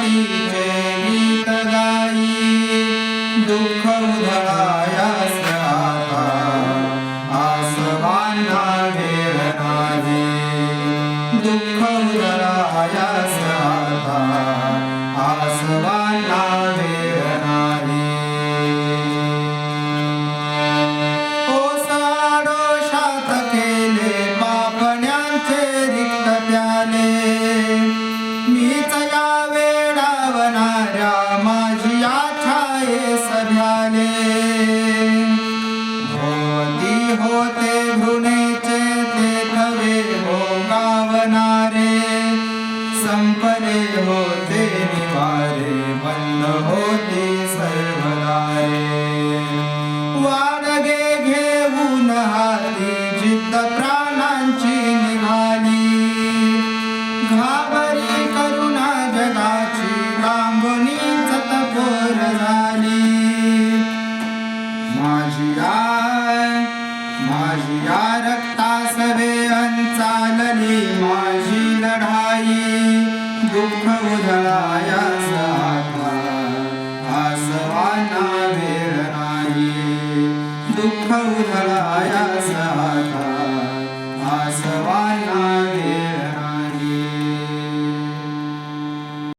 गीते गीतगायी दुःख उधळायास दुःख उधळायास झाले मोदी होते भृणेचे ते नवे हो गावणारे संपले होते निवारे बंद होते सर्वदारे वाडगे घेऊन हाती जिद्द प्राणांची निघाली। घा माझी या रक्ता सवे अंचालली माझी लढाई. दुःख उधळाया साता आसवाना वेळ नाही. दुःख उधळाया साता आसवा